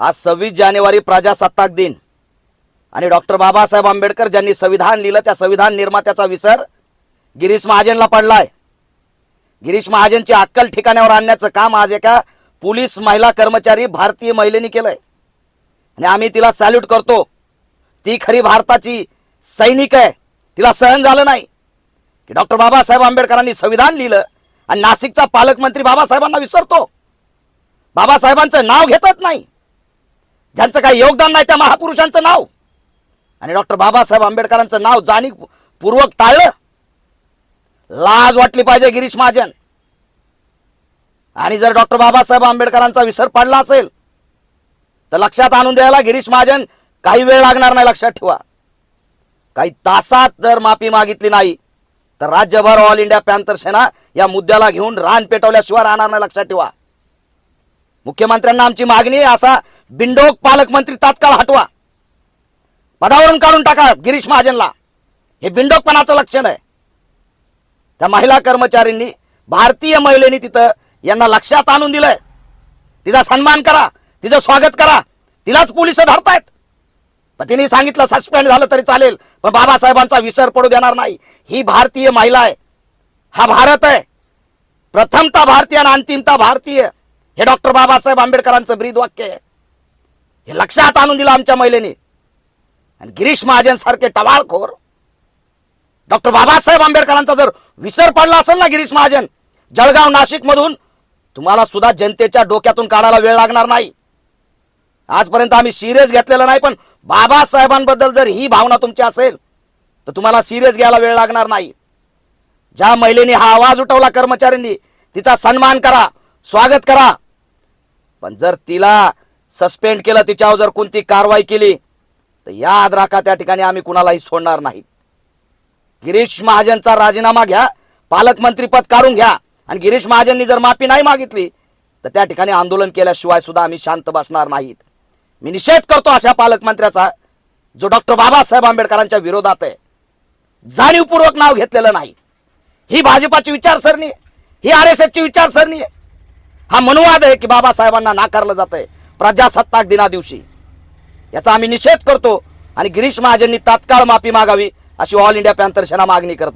आज सव्वीस जानेवारी प्रजासत्ताक दिन. आणि डॉक्टर बाबासाहेब आंबेडकर ज्यांनी संविधान लिहिलं त्या संविधान निर्मात्याचा विसर गिरीश महाजनला पडलाय. गिरीश महाजनची अक्कल ठिकाण्यावर आणण्याचं काम आज एका पोलीस महिला कर्मचारी भारतीय महिलेने केलंय. आणि आम्ही तिला सॅल्यूट करतो. ती खरी भारताची सैनिक आहे. तिला सहन झालं नाही. की डॉक्टर बाबासाहेब आंबेडकरांनी संविधान लिहिलं आणि नाशिकचा पालकमंत्री बाबासाहेबांना विसरतो. बाबासाहेबांचं नाव घेतच नाही. ज्यांचं काही योगदान नाही त्या महापुरुषांचं नाव. आणि डॉक्टर बाबासाहेब आंबेडकरांचं नाव जाणीवपूर्वक टाळलं. लाज वाटली पाहिजे गिरीश महाजन. आणि जर डॉक्टर बाबासाहेब आंबेडकरांचा विसर पडला असेल तर लक्षात आणून द्यायला गिरीश महाजन काही वेळ लागणार नाही लक्षात ठेवा. काही तासात जर माफी मागितली नाही तर राज्यभर ऑल इंडिया पॅन्थर सेना या मुद्द्याला घेऊन रान पेटवल्याशिवाय राहणार नाही लक्षात ठेवा. मुख्यमंत्र्यांना आमची मागणी आहे असा बिंडोक पालकमंत्री तात्काळ हटवा. पदावरून काढून टाका गिरीश महाजनला. हे बिंडोकपणाचं लक्षण आहे. त्या महिला कर्मचारींनी भारतीय महिलेनी तिथं यांना लक्षात आणून दिलंय. तिचा सन्मान करा तिचं स्वागत करा. तिलाच पोलीस धरतायत. पण तिने सांगितलं सस्पेंड झालं तरी चालेल पण बाबासाहेबांचा विसर पडू देणार नाही. ही भारतीय महिला आहे. हा भारत आहे. प्रथमता भारतीय आणि अंतिमता भारतीय. हे डॉक्टर बाबासाहेब आंबेडकरांचं ब्रीद वाक्य आहे. हे लक्षात आणून दिलं आमच्या महिलेने. आणि गिरीश महाजन सारखे टवाळखोर. डॉक्टर बाबासाहेब आंबेडकरांचा जर विसर पडला असेल ना गिरीश महाजन जळगाव नाशिक मधून तुम्हाला सुद्धा जनतेच्या डोक्यातून काढायला वेळ लागणार नाही. आजपर्यंत आम्ही सिरियस घेतलेलं नाही पण बाबासाहेबांबद्दल जर ही भावना तुमची असेल तर तुम्हाला सिरियस घ्यायला वेळ लागणार नाही. ज्या महिलेने हा आवाज उठवला कर्मचाऱ्यांनी तिचा सन्मान करा स्वागत करा पण जर तिला सस्पेंड केलं तिच्यावर जर कोणती कारवाई केली तर याद राखा त्या ठिकाणी आम्ही कुणालाही सोडणार नाहीत. गिरीश महाजनचा राजीनामा घ्या पालकमंत्रीपद काढून घ्या. आणि गिरीश महाजननी जर माफी नाही मागितली तर त्या ठिकाणी आंदोलन केल्याशिवाय सुद्धा आम्ही शांत बसणार नाहीत. मी निषेध करतो अशा पालकमंत्र्याचा जो डॉक्टर बाबासाहेब आंबेडकरांच्या विरोधात आहे. जाणीवपूर्वक नाव घेतलेलं नाही. ही भाजपाची विचारसरणी ही आर एस एसची विचारसरणी आहे. हा मनुवाद आहे की बाबासाहेबांना नाकारलं जात आहे प्रजासत्ताक दिना दिवशी याचा आम्ही निषेध करतो आणि गिरीश महाजननी तात्काळ माफी मागावी अशी ऑल इंडिया पॅन्थर सेना मागणी करत